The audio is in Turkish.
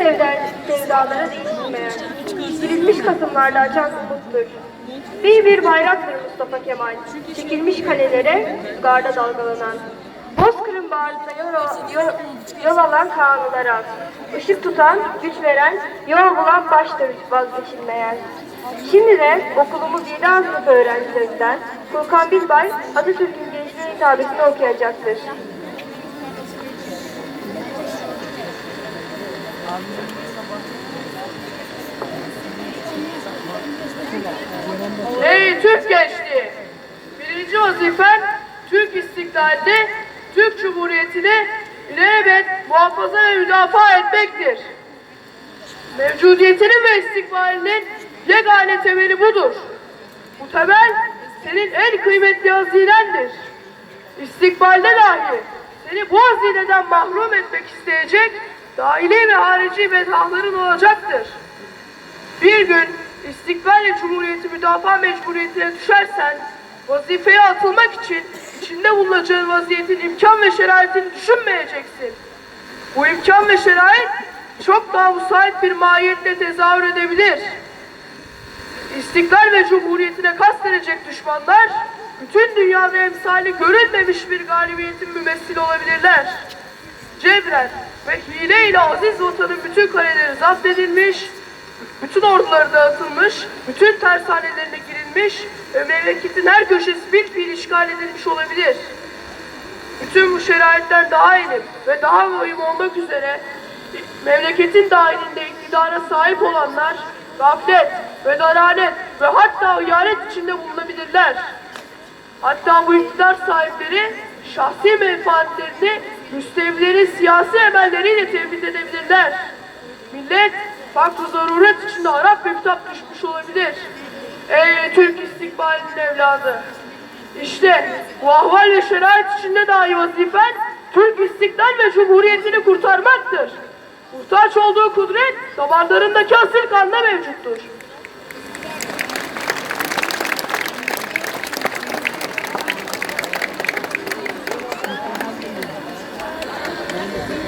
Sevden, sevdaları değişmeyen, dirilmiş kasımlarda açan umuttur. Bir bir bayraktır Mustafa Kemal, çekilmiş kalelere, garda dalgalanan. Bozkır'ın bağrında yol, yol, yol alan kanunlara, ışık tutan, güç veren, yol bulan baştır vazgeçilmeyen. Şimdi de okulumuz 7. sınıf öğrencilerinden Furkan Bilbay, Atatürk'ün gençliğe hitabesini okuyacaktır. Ey Türk gençliği! Birinci vazifen Türk istiklalini, Türk Cumhuriyeti'ni ilelebet muhafaza ve müdafaa etmektir. Mevcudiyetinin ve istikbalinin yegane temeli budur. Bu temel senin en kıymetli hazinendir. İstikbalde dahi seni bu hazineden mahrum etmek isteyecek dahili ve harici bedahların olacaktır. Bir gün istikbal ve cumhuriyeti müdafaa mecburiyetine düşersen vazifeye atılmak için içinde bulunacağın vaziyetin imkan ve şeraitini düşünmeyeceksin. Bu imkan ve şerait çok daha müsait bir mahiyette tezahür edebilir. İstiklal ve cumhuriyetine kastedecek düşmanlar bütün dünyada emsali görülmemiş bir galibiyetin mümessili olabilirler. Cebren ve hile ile aziz vatanın bütün kaleleri zapt edilmiş, bütün orduları dağıtılmış, bütün tersanelerine girilmiş ve memleketin her köşesi bir fiil işgal edilmiş olabilir. Bütün bu şeraitler daha ilim ve daha mühim olmak üzere memleketin dahilinde iktidara sahip olanlar gaflet ve dalalet ve hatta hıyanet içinde bulunabilirler. Hatta bu iktidar sahipleri şahsi menfaatlerini müstevlerin siyasi emelleriyle temin edebilirler. Millet farklı zaruret içinde harap ve bitap düşmüş olabilir. Ey Türk istikbalinin evladı! İşte bu ahval ve şerait içinde dahi vazifen Türk istiklal ve cumhuriyetini kurtarmaktır. Muhtaç olduğu kudret damarlarındaki asil kanda mevcuttur.